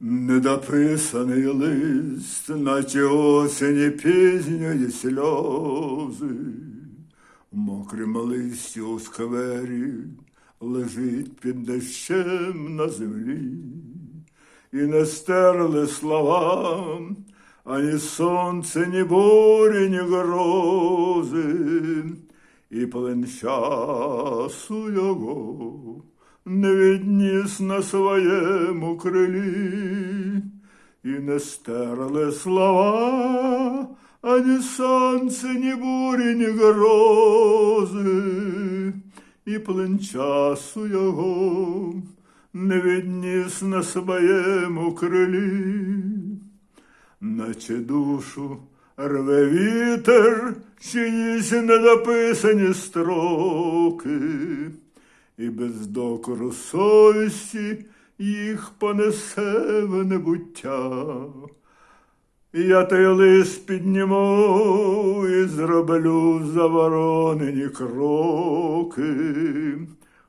Недописаний лист, наче осені пізньої сльози, мокрим листю у сквері лежить під дощем на землі, і не стерли слова, ані сонце, ні бурі, ні грози, і плен часу його не відніс на своєму крилі, і не стерли слова, ані сонце, ні бурі, ні грози, і плен часу його не відніс на своєму крилі. Наче душу рве вітер, чиїсь недописані строки, і без докору совісті їх понесе в небуття. Я той лист підніму і зроблю заборонені кроки.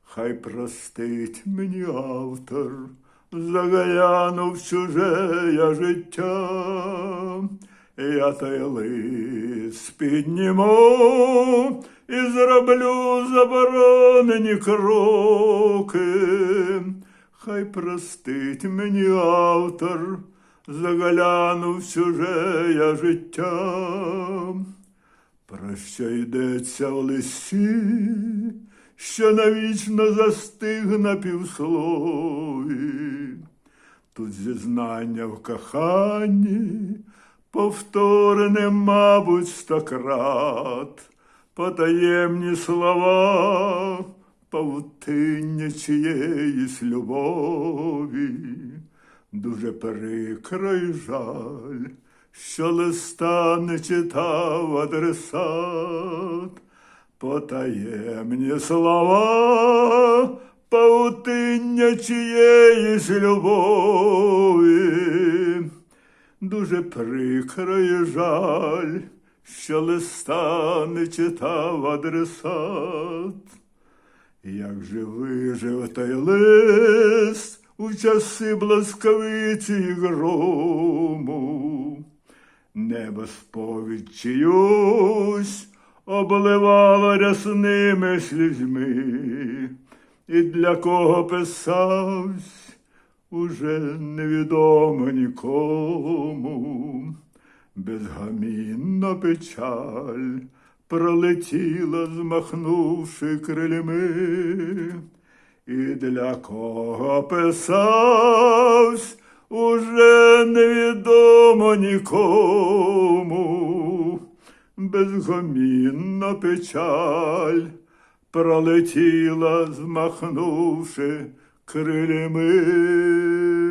Хай простить мені автор, заглянув чуже я життя. Я той лист підніму і зроблю заборонені кроки. Хай простить мені автор, заглянув я життя. Про що йдеться в листі, що навічно застиг на півслові. Тут зізнання в коханні, повторене, мабуть, стократ, потаємні слова, павутиння чиєїсь любові, дуже прикро й жаль, що листа не читав адресат, потаємні слова, павутиння чиєїсь любові, дуже прикро й жаль, що листа не читав адресат. Як же вижив той лист у часи блискавиці й грому, небо сповідь чиюсь обливало рясними слізьми, і для кого писавсь, уже невідомо нікому. Безгамінна печаль пролетіла, змахнувши крилями, і для кого писавсь, уже невідомо нікому. Безгомінна печаль пролетіла, змахнувши kırılmış.